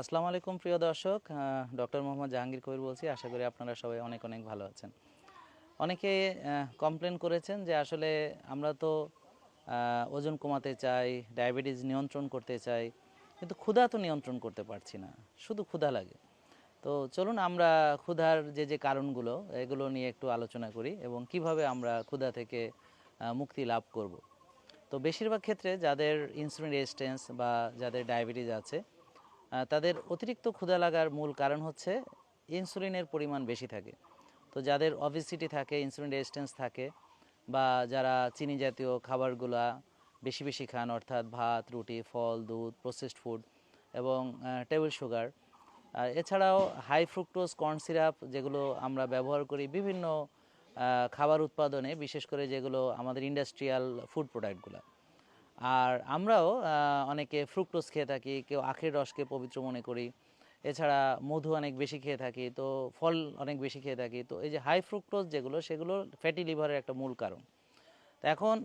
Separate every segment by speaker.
Speaker 1: আসসালামু আলাইকুম, প্রিয় দর্শক। ডক্টর মোহাম্মদ জাহাঙ্গীর কবির বলছি, আশা করি আপনারা সবাই অনেক অনেক ভালো আছেন। অনেকে কমপ্লেন করেছেন যে আসলে আমরা তো ওজন কমাতে চাই ডায়াবেটিস নিয়ন্ত্রণ করতে চাই, কিন্তু ক্ষুধা তো নিয়ন্ত্রণ করতে পারছি না, শুধু ক্ষুধা লাগে। তো চলুন আমরা ক্ষুধার যে যে কারণগুলো, এগুলো নিয়ে একটু আলোচনা করি এবং কীভাবে আমরা ক্ষুধা থেকে মুক্তি লাভ করব। তো বেশিরভাগ ক্ষেত্রে যাদের ইনসুলিন রেজিস্ট্যান্স বা যাদের ডায়াবেটিস আছে তাদের অতিরিক্ত ক্ষুধা লাগার মূল কারণ হচ্ছে ইনসুলিনের পরিমাণ বেশি থাকে। তো যাদের অবিসিটি থাকে ইনসুলিন রেজিস্ট্যান্স থাকে বা যারা চিনি জাতীয় খাবারগুলা বেশি বেশি খান, অর্থাৎ ভাত, রুটি, ফল, দুধ প্রসেসড ফুড এবং টেবিল সুগার এছাড়াও হাই ফ্রুক্টোজ কর্ন সিরাপ যেগুলো আমরা ব্যবহার করি বিভিন্ন খাবার উৎপাদনে, বিশেষ করে যেগুলো আমাদের ইন্ডাস্ট্রিয়াল ফুড প্রোডাক্টগুলো আর আমরাও অনেকে ফ্রুক্টোজ খেয়ে থাকি, কেউ আখের রসকে পবিত্র মনে করি, এছাড়া মধু অনেক বেশি খেয়ে থাকি, তো ফল অনেক বেশি খেয়ে থাকি, তো এই যে হাই ফ্রুক্টোজ যেগুলো, সেগুলো ফ্যাটি লিভারের একটা মূল কারণ। তো এখন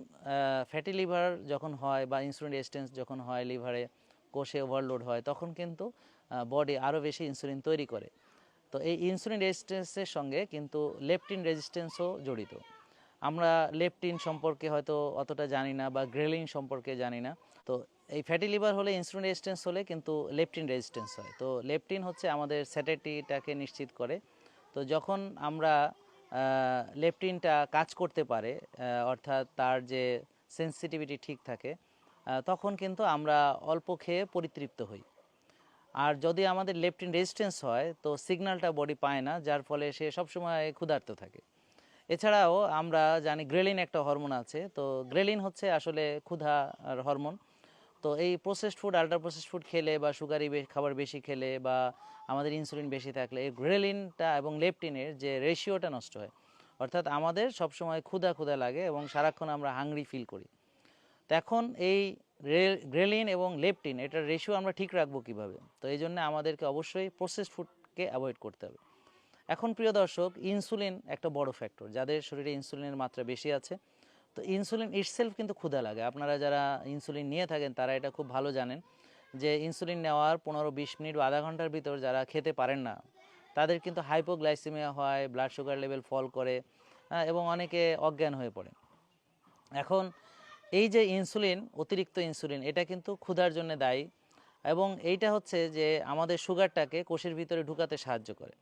Speaker 1: ফ্যাটি লিভার যখন হয় বা ইনসুলিন রেজিস্ট্যান্স যখন হয় লিভারে কোষে ওভারলোড হয়, তখন কিন্তু বডি আরও বেশি ইনসুলিন তৈরি করে। তো এই ইনসুলিন রেজিস্ট্যান্সের সঙ্গে কিন্তু লেপটিন রেজিস্ট্যান্সও জড়িত। আমরা লেপটিন সম্পর্কে হয়তো অতটা জানি না বা গ্রেলিন সম্পর্কে জানি না। তো এই ফ্যাটি লিভার হলে ইনসুলিন রেজিস্ট্যান্স হলে কিন্তু লেপটিন রেজিস্ট্যান্স হয়। তো লেপটিন হচ্ছে আমাদের স্যাটেটিটাকে নিশ্চিত করে। তো যখন আমরা লেপটিনটা কাজ করতে পারে অর্থাৎ তার যে সেন্সিটিভিটি ঠিক থাকে তখন কিন্তু আমরা অল্প খেয়ে পরিতৃপ্ত হই। আর যদি আমাদের লেপটিন রেজিস্ট্যান্স হয়, তো সিগন্যালটা বডি পায় না, যার ফলে সে সবসময় ক্ষুধার্ত থাকে। এছাড়াও আমরা জানি গ্রেলিন একটা হরমোন আছে, তো গ্রেলিন হচ্ছে আসলে ক্ষুধা হরমোন। তো এই processed food ultra processed food খেলে বা সুগারি খাবার বেশি খেলে বা আমাদের ইনসুলিন বেশি থাকলে, এই গ্রেলিনটা এবং লেপটিনের যে রেশিওটা নষ্ট হয়। অর্থাৎ আমাদের সবসময় ক্ষুধা ক্ষুধা লাগে এবং সারাক্ষণ আমরা হাংরি ফিল করি। তো এখন এই গ্রেলিন এবং লেপটিন এটার রেশিও আমরা ঠিক রাখব কীভাবে? তো এই জন্য আমাদেরকে অবশ্যই প্রসেসড ফুডকে অ্যাভয়েড করতে হবে। এখন প্রিয় দর্শক ইনসুলিন একটা বড় ফ্যাক্টর যাদের শরীরে ইনসুলিনের মাত্রা বেশি আছে। তো ইনসুলিন ইটসেলফ কিন্তু ক্ষুধা লাগে। আপনারা যারা ইনসুলিন নিয়ে থাকেন তারা এটা খুব ভালো জানেন যে ইনসুলিন নেওয়ার পনেরো বিশ মিনিট বা আধা ঘণ্টার ভিতর যারা খেতে পারেন না তাদের কিন্তু হাইপোগ্লাইসিমিয়া হয় ব্লাড সুগার লেভেল ফল করে হ্যাঁ, এবং অনেকে অজ্ঞান হয়ে পড়ে এখন এই যে ইনসুলিন অতিরিক্ত ইনসুলিন এটা কিন্তু ক্ষুধার জন্য দায়ী এবং এইটা হচ্ছে যে আমাদের সুগারটাকে কোষের ভিতরে ঢুকাতে সাহায্য করে।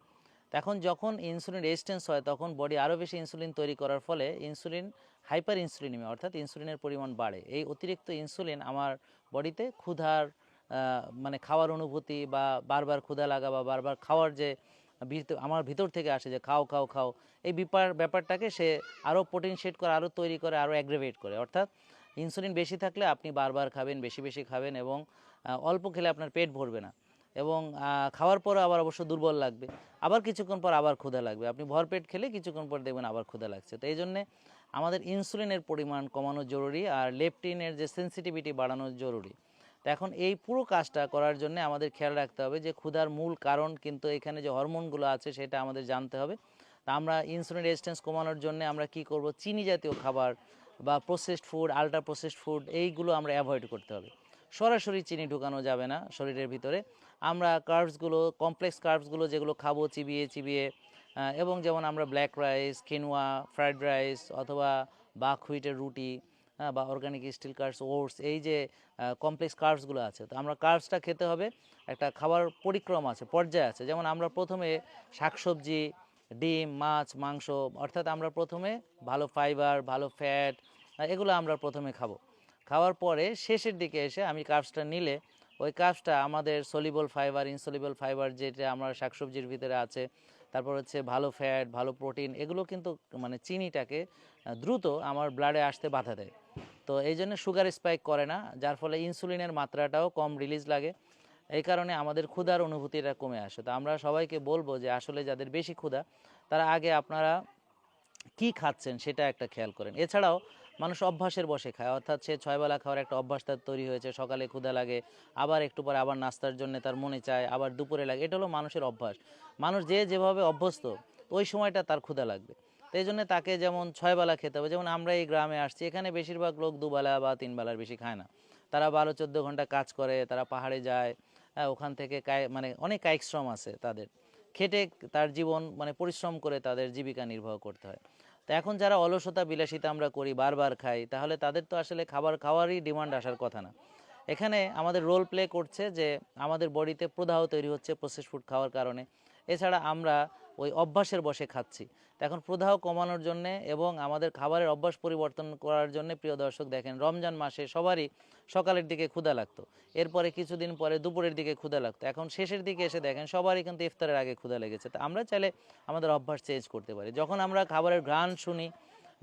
Speaker 1: এখন যখন ইনসুলিন রেজিস্ট্যান্স হয়, তখন বডি আরও বেশি ইনসুলিন তৈরি করার ফলে ইনসুলিন হাইপার ইনসুলিনিমিয়া অর্থাৎ ইনসুলিনের পরিমাণ বাড়ে। এই অতিরিক্ত ইনসুলিন আমার বডিতে ক্ষুধার মানে খাওয়ার অনুভূতি বা বারবার ক্ষুধা লাগা বা বারবার খাওয়ার যে আমার ভিতর থেকে আসে যে খাও খাও খাও, এই ব্যাপার ব্যাপারটাকে সে আরও পোটেনশিয়েট করে আরও তৈরি করে আরও অ্যাগ্রেভেট করে। অর্থাৎ ইনসুলিন বেশি থাকলে আপনি বারবার খাবেন, বেশি বেশি খাবেন এবং অল্প খেলে আপনার পেট ভরবে না। এবং খাওয়ার পরে আবার অবশ্য দুর্বল লাগবে। আবার কিছুক্ষণ পর আবার ক্ষুধা লাগবে। আপনি ভরপেট খেলে কিছুক্ষণ পর দেখবেন আবার ক্ষুধা লাগছে। তো এই জন্যে আমাদের ইনসুলিনের পরিমাণ কমানো জরুরি আর লেপটিনের যে সেন্সিটিভিটি বাড়ানো জরুরি। তো এখন এই পুরো কাজটা করার জন্য আমাদের খেয়াল রাখতে হবে যে ক্ষুধার মূল কারণ কিন্তু এখানে যে হরমোনগুলো আছে সেটা আমাদের জানতে হবে। তা আমরা ইনসুলিন রেজিস্ট্যান্স কমানোর জন্য আমরা কি করব? চিনি জাতীয় খাবার বা processed food ultra processed food এইগুলো আমরা অ্যাভয়েড করতে হবে। সরাসরি চিনি ঢুকানো যাবে না শরীরের ভিতরে। আমরা কার্বসগুলো কমপ্লেক্স কার্বসগুলো যেগুলো খাব চিবিয়ে চিবিয়ে এবং যেমন আমরা black rice quinoa fried rice অথবা বাকহুইটের রুটি বা অর্গানিক স্টিল কার্বস ওটস এই যে কমপ্লেক্স কার্বসগুলো আছে। তো আমরা কার্বসটা খেতে হবে, একটা খাবার পরিক্রমা আছে, পর্যায়ে আছে। যেমন আমরা প্রথমে শাকসবজি, ডিম, মাছ, মাংস, অর্থাৎ আমরা প্রথমে ভালো ফাইবার ভালো ফ্যাট এগুলো আমরা প্রথমে খাব। খাওয়ার পরে শেষের দিকে এসে আমি কার্বসটা নিলে, ওই কার্বসটা আমাদের সলিবল ফাইবার ইনসলিবল ফাইবার যেটা আমরা শাকসবজির ভিতরে আছে, তারপর হচ্ছে ভালো ফ্যাট ভালো প্রোটিন এগুলো কিন্তু মানে চিনিটাকে দ্রুত আমার ব্লাডে আসতে বাধা দেয়। তো এই জন্য সুগার স্পাইক করে না, যার ফলে ইনসুলিনের মাত্রাটাও কম রিলিজ লাগে। এই কারণে আমাদের ক্ষুধার অনুভূতিটা কমে আসে। তো আমরা সবাইকে বলব যে আসলে যাদের বেশি ক্ষুধা, তারা আগে আপনারা কি খাচ্ছেন সেটা একটা খেয়াল করেন। এছাড়াও মানুষ অভ্যাসের বসে খায়। অর্থাৎ সে ছয়বেলা খাওয়ার একটা অভ্যাস তার তৈরি হয়েছে, সকালে ক্ষুধা লাগে, আবার একটু পরে আবার নাস্তার জন্য তার মনে চায়, আবার দুপুরে লাগে। এটা হলো মানুষের অভ্যাস। মানুষ যে যেভাবে অভ্যস্ত, ওই সময়টা তার ক্ষুধা লাগবে। তো এই জন্য তাকে যেমন ছয়বেলা খেতে হবে, যেমন আমরা এই গ্রামে আসছি, এখানে বেশিরভাগ লোক দুবেলা বা তিন বেলার বেশি খায় না। তারা বারো, চোদ্দ ঘণ্টা কাজ করে, তারা পাহাড়ে যায় হ্যাঁ ওখান থেকে মানে অনেক কায়িক শ্রম আছে তাদের। খেটে তার জীবন মানে পরিশ্রম করে তাদের জীবিকা নির্বাহ করতে হয়। তো এখন যারা অলসতা, বিলাসিতা আমরা করি, বারবার খাই, তাহলে তাদের তো আসলে খাবার খাওয়ারই ডিমান্ড আসার কথা না। এখানে আমাদের রোল প্লে করছে যে আমাদের বডিতে প্রদাহ তৈরি হচ্ছে প্রসেস ফুড খাওয়ার কারণে। এছাড়া আমরা ওই অভ্যাসের বসে খাচ্ছি। এখন প্রদাহ কমানোর জন্য এবং আমাদের খাবারের অভ্যাস পরিবর্তন করার জন্য প্রিয় দর্শক, দেখেন রমজান মাসে সবারই সকালের দিকে ক্ষুধা লাগতো, এরপরে কিছুদিন পরে দুপুরের দিকে ক্ষুধা লাগতো, এখন শেষের দিকে এসে দেখেন সবারই কিন্তু ইফতারের আগে ক্ষুধা লেগেছে। তো আমরা চাইলে আমাদের অভ্যাস চেঞ্জ করতে পারি। যখন আমরা খাবারের ঘ্রাণ শুনি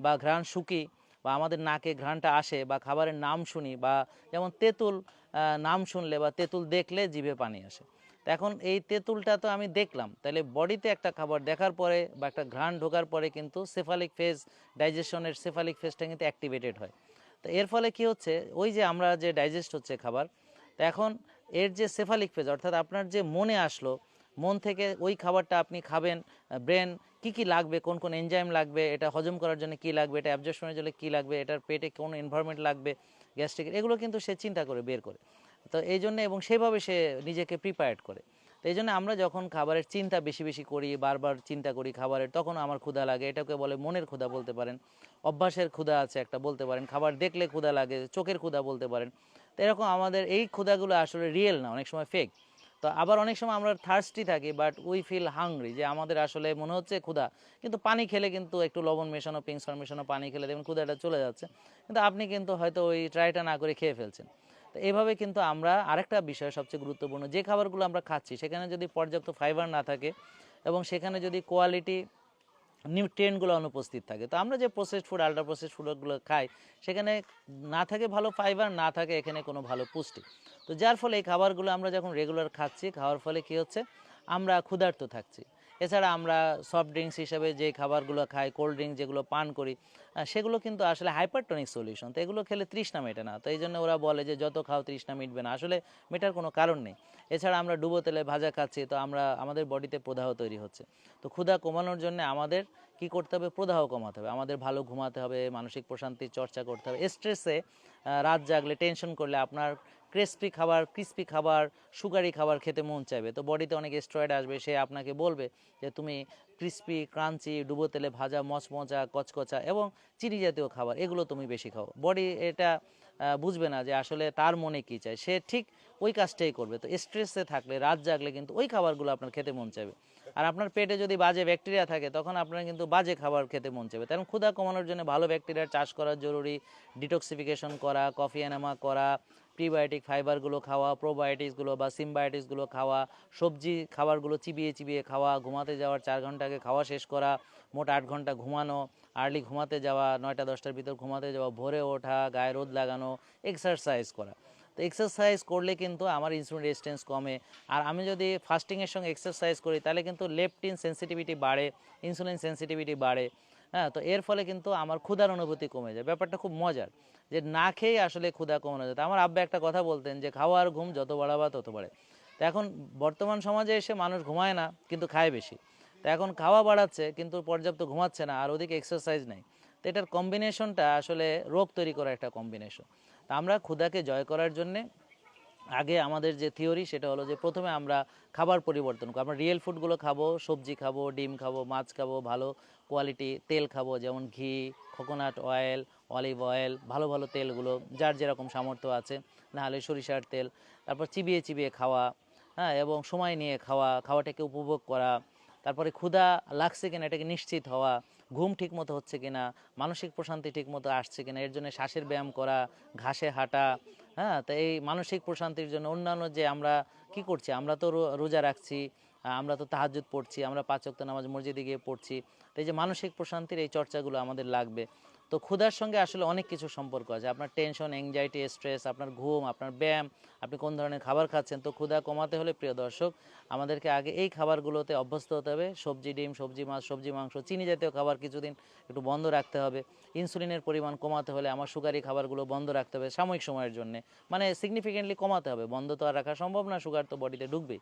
Speaker 1: বা ঘ্রাণ শুকি বা আমাদের নাকে ঘ্রাণটা আসে বা খাবারের নাম শুনি বা যেমন তেঁতুল নাম শুনলে বা তেঁতুল দেখলে জিভে পানি আসে। এখন এই তেঁতুলটা তো আমি দেখলাম। তাহলে বডিতে একটা খাবার দেখার পরে বা একটা ঘ্রাণ ঢোকার পরে কিন্তু সেফালিক ফেজ ডাইজেশনের সেফালিক ফেজটা কিন্তু অ্যাক্টিভেটেড হয়। তো এর ফলে কি হচ্ছে? ওই যে আমরা যে ডাইজেস্ট হচ্ছে খাবার, তো এখন এর যে সেফালিক ফেজ অর্থাৎ আপনার যে মনে আসলো, মন থেকে ওই খাবারটা আপনি খাবেন, ব্রেন কি কি লাগবে, কোন কোন এনজাইম লাগবে, এটা হজম করার জন্য কি লাগবে, এটা অ্যাবজর্পশনের জন্য কি লাগবে, এটার পেটে কোন এনভায়রনমেন্ট লাগবে গ্যাস্ট্রিক, এগুলো কিন্তু সে চিন্তা করে বের করে। তো এই জন্য এবং সেভাবে সে নিজেকে প্রিপেয়ার্ড করে। তো এই জন্য আমরা যখন খাবারের চিন্তা বেশি বেশি করি, বারবার চিন্তা করি খাবারের, তখন আমার ক্ষুধা লাগে। এটাকে বলে মনের ক্ষুধা বলতে পারেন, অভ্যাসের ক্ষুধা আছে একটা বলতে পারেন, খাবার দেখলে ক্ষুধা লাগে, চোখের ক্ষুধা বলতে পারেন। তো এরকম আমাদের এই ক্ষুধাগুলো আসলে রিয়েল না, অনেক সময় ফেক তো আবার অনেক সময় আমরা থার্স্টি থাকি বাট উই ফিল হাংরি যে আমাদের আসলে মনে হচ্ছে ক্ষুধা। কিন্তু পানি খেলে কিন্তু একটু লবণ মেশানো পিংসর মেশানো, পানি খেলে দেখবেন ক্ষুধাটা চলে যাচ্ছে। কিন্তু আপনি কিন্তু হয়তো ওই ট্রাইটা না করে খেয়ে ফেলছেন। তো এভাবে কিন্তু আমরা আরেকটা বিষয় সবচেয়ে গুরুত্বপূর্ণ, যে খাবারগুলো আমরা খাচ্ছি, সেখানে যদি পর্যাপ্ত ফাইবার না থাকে এবং সেখানে যদি কোয়ালিটি নিউট্রিয়েন্টগুলো অনুপস্থিত থাকে। তো আমরা যে প্রসেসড ফুড আল্ট্রা প্রসেসড ফুডগুলো খাই, সেখানে না থাকে ভালো ফাইবার না থাকে এখানে কোনো ভালো পুষ্টি। তো যার ফলে এই খাবারগুলো আমরা যখন রেগুলার খাচ্ছি, খাওয়ার ফলে কি হচ্ছে? আমরা ক্ষুধার্ত থাকছি। এছাড়া আমরা সফট ড্রিঙ্কস হিসেবে যে খাবারগুলো খাই কোল্ড ড্রিঙ্কস যেগুলো পান করি সেগুলো কিন্তু আসলে হাইপারটনিক সলিউশন তো এগুলো খেলে তৃষ্ণা মেটে না। তো এই জন্য ওরা বলে যে যত খাও তৃষ্ণা মিটবে না। আসলে মেটার কোনো কারণ নেই। এছাড়া আমরা ডুবো তেলে ভাজা খাচ্ছি, তো আমরা, আমাদের বডিতে প্রদাহ তৈরি হচ্ছে। তো ক্ষুধা কমানোর জন্য আমাদের কি করতে হবে? প্রদাহ কমাতে হবে। আমাদের ভালো ঘুমাতে হবে, মানসিক প্রশান্তির চর্চা করতে হবে। স্ট্রেসে রাত জাগলে টেনশন করলে আপনার ক্রিস্পি খাবার ক্রিস্পি খাবার, সুগারি খাবার খেতে মন চাইবে। তো বডিতে অনেক স্টেরয়েড আসবে, সে আপনাকে বলবে যে তুমি ক্রিস্পি, ক্রাঞ্চি, ডুবো তেলে ভাজা, মচমচা, কচকচা এবং চিনি জাতীয় খাবার, এগুলো তুমি বেশি খাও। বডি এটা বুঝবে না যে আসলে তার মনে কি চায়। সে ঠিক ওই কাজটাই করবে। তো স্ট্রেসে থাকলে, রাত জাগলে কিন্তু ওই খাবারগুলো আপনার খেতে মন চাইবে। আর আপনার পেটে যদি বাজে ব্যাকটেরিয়া থাকে, তখন আপনার কিন্তু বাজে খাবার খেতে মন চাইবে। কারণ ক্ষুধা কমানোর জন্য ভালো ব্যাকটেরিয়ার চাষ করা জরুরি। ডিটক্সিফিকেশন করা কফি এনামা করা প্রিবায়োটিক ফাইবারগুলো খাওয়া প্রোবায়োটিক্সগুলো বা সিমবায়োটিক্সগুলো খাওয়া, সবজি খাবারগুলো চিবিয়ে চিবিয়ে খাওয়া, ঘুমাতে যাওয়ার চার ঘণ্টা আগে খাওয়া শেষ করা, মোট আট ঘণ্টা ঘুমানো আর্লি ঘুমাতে যাওয়া, নয়টা দশটার ভিতর ঘুমাতে যাওয়া, ভোরে ওঠা, গায়ে রোদ লাগানো এক্সারসাইজ করা। তো এক্সারসাইজ করলে কিন্তু আমার ইনসুলিন রেজিস্ট্যান্স কমে। আর আমি যদি ফাস্টিংয়ের সঙ্গে এক্সারসাইজ করি, তাহলে কিন্তু লেপটিন সেন্সিটিভিটি বাড়ে ইনসুলিন সেন্সিটিভিটি বাড়ে। হ্যাঁ তো এর ফলে কিন্তু আমার ক্ষুধার অনুভূতি কমে যায়। ব্যাপারটা খুব মজার যে না খেয়ে আসলে ক্ষুধা কমানো যায়। আমার আব্বা একটা কথা বলতেন যে, খাওয়া আর ঘুম যত বাড়াবা তত বাড়ে। তো এখন বর্তমান সমাজে এসে মানুষ ঘুমায় না, কিন্তু খায় বেশি। তো এখন খাওয়া বাড়াচ্ছে, কিন্তু পর্যাপ্ত ঘুমাচ্ছে না, আর ওদিকে এক্সারসাইজ নেই। তো এটার কম্বিনেশনটা আসলে রোগ তৈরি করা একটা কম্বিনেশন তা আমরা ক্ষুধাকে জয় করার জন্যে আগে আমাদের যে থিওরি সেটা হলো যে প্রথমে আমরা খাবার পরিবর্তন করব আমরা রিয়েল ফুডগুলো খাব, সবজি খাব, ডিম খাব, মাছ খাব, ভালো কোয়ালিটি তেল খাব, যেমন ঘি কোকোনাট অয়েল অলিভ অয়েল ভালো ভালো তেলগুলো, যার যেরকম সামর্থ্য আছে, নাহলে সরিষার তেল, তারপর চিবিয়ে চিবিয়ে খাওয়া হ্যাঁ এবং সময় নিয়ে খাওয়া, খাওয়াটাকে উপভোগ করা, তারপরে ক্ষুধা লাগছে কিনা এটাকে নিশ্চিত হওয়া, ঘুম ঠিক মতো হচ্ছে কিনা, মানসিক প্রশান্তি ঠিক মতো আসছে কিনা, এর জন্য শ্বাসের ব্যায়াম করা, ঘাসে হাঁটা হ্যাঁ তো এই মানসিক প্রশান্তির জন্য অন্যান্য যে আমরা কি করছি, আমরা তো রোজা রাখছি, আমরা তো তাহাজুদ পড়ছি, আমরা পাঁচ ওয়াক্ত নামাজ মসজিদে গিয়ে পড়ছি, তো এই যে মানসিক প্রশান্তির এই চর্চাগুলো আমাদের লাগবে। তো ক্ষুধার সঙ্গে আসলে অনেক কিছু সম্পর্ক আছে। আপনার টেনশন অ্যাংজাইটি স্ট্রেস আপনার ঘুম, আপনার ব্যায়াম, আপনি কোন ধরনের খাবার খাচ্ছেন, তো ক্ষুধা কমাতে হলে প্রিয় দর্শক, আমাদেরকে আগে এই খাবারগুলোতে অভ্যস্ত হতে হবে। সবজি, ডিম, সবজি মাছ, সবজি, মাংস, চিনি জাতীয় খাবার কিছুদিন একটু বন্ধ রাখতে হবে। ইনসুলিনের পরিমাণ কমাতে হলে আমার সুগারি খাবারগুলো বন্ধ রাখতে হবে সাময়িক সময়ের জন্য। মানে সিগনিফিকেন্টলি কমাতে হবে। বন্ধ তো আর রাখা সম্ভব না সুগার তো বডিতে ঢুকবেই।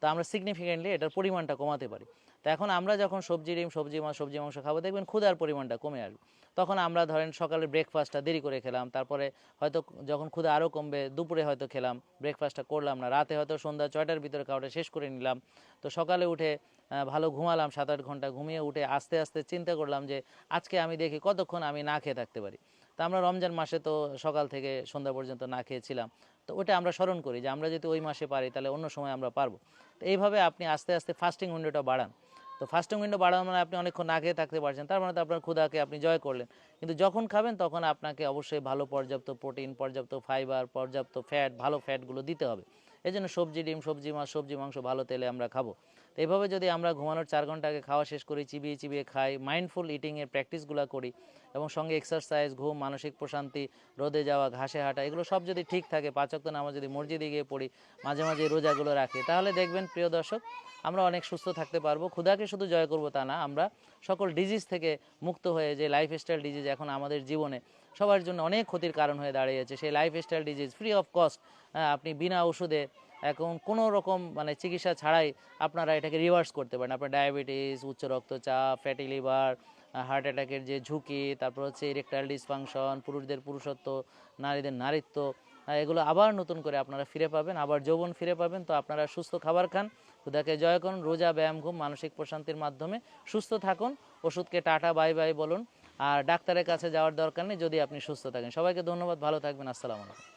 Speaker 1: তো আমরা সিগনিফিকেন্টলি এটার পরিমাণটা কমাতে পারি। তো এখন আমরা যখন সবজি ডিম, সবজি মাছ, সবজি মাংস খাব, দেখবেন ক্ষুধার পরিমাণটা কমে আসবে। তখন আমরা ধরেন সকালে ব্রেকফাস্টটা দেরি করে খেলাম, তারপরে হয়তো যখন ক্ষুধা আরও কমবে, দুপুরে হয়তো খেলাম ব্রেকফাস্টটা করলাম না, রাতে হয়তো সন্ধ্যা ছয়টার ভিতরে খাওয়াটা শেষ করে নিলাম। তো সকালে উঠে ভালো ঘুমালাম সাত আট ঘণ্টা, ঘুমিয়ে উঠে আস্তে আস্তে চিন্তা করলাম যে, আজকে আমি দেখি কতক্ষণ আমি না খেয়ে থাকতে পারি। তা আমরা রমজান মাসে তো সকাল থেকে সন্ধ্যা পর্যন্ত না খেয়েছিলাম। তো ওটা আমরা স্মরণ করি যে, আমরা যদি ওই মাসে পারি, তাহলে অন্য সময় আমরা পারব। তো এইভাবে আপনি আস্তে আস্তে ফাস্টিং উইন্ডোটা বাড়ান। তো ফাস্টিং উইন্ডো বাড়ানো মানে আপনি অনেকক্ষণ না খেয়ে থাকতে পারছেন, তার মানে তো আপনার ক্ষুধাকে আপনি জয় করলেন। কিন্তু যখন খাবেন, তখন আপনাকে অবশ্যই ভালো পর্যাপ্ত প্রোটিন পর্যাপ্ত ফাইবার পর্যাপ্ত ফ্যাট ভালো ফ্যাটগুলো দিতে হবে। এই জন্য সবজি ডিম, সবজি মাছ, সবজি, মাংস ভালো তেলে আমরা খাব। তো এইভাবে যদি আমরা ঘুমানোর চার ঘণ্টা আগে খাওয়া শেষ করি, চিবিয়ে চিবিয়ে খাই মাইন্ডফুল ইটিংয়ের প্র্যাকটিসগুলো করি, এবং সঙ্গে এক্সারসাইজ ঘুম, মানসিক প্রশান্তি, রোদে যাওয়া, ঘাসে হাঁটা, এগুলো সব যদি ঠিক থাকে পাচক নামাজ যদি মসজিদে গিয়ে পড়ি, মাঝে মাঝে রোজাগুলো রাখি, তাহলে দেখবেন প্রিয় দর্শক, আমরা অনেক সুস্থ থাকতে পারব। ক্ষুধাকে শুধু জয় করব তা না, আমরা সকল ডিজিজ থেকে মুক্ত হয়ে যে লাইফস্টাইল ডিজিজ এখন আমাদের জীবনে সবার জন্য অনেক ক্ষতির কারণ হয়ে দাঁড়িয়েছে। সেই lifestyle disease free of cost আপনি বিনা ওষুধে এখন কোনো রকম মানে চিকিৎসা ছাড়াই আপনারা এটাকে রিভার্স করতে পারেন। আপনার ডায়াবেটিস উচ্চ রক্তচাপ ফ্যাটি লিভার হার্ট অ্যাটাকের যে ঝুঁকি তারপর হচ্ছে ইরেকটাইল ডিসফাংশন পুরুষদের পুরুষত্ব নারীদের নারীত্ব আহ, এগুলো আবার নতুন করে আপনারা ফিরে পাবেন আবার যৌবন ফিরে পাবেন। তো আপনারা সুস্থ খাবার খান ক্ষুদাকে জয় করুন রোজা ব্যায়াম ঘুম মানসিক প্রশান্তির মাধ্যমে সুস্থ থাকুন। ওষুধকে টাটা বাই বাই বলুন। আর ডাক্তারের কাছে যাওয়ার দরকার নেই, যদি আপনি সুস্থ থাকেন। সবাইকে ধন্যবাদ, ভালো থাকবেন, আসসালামু আলাইকুম।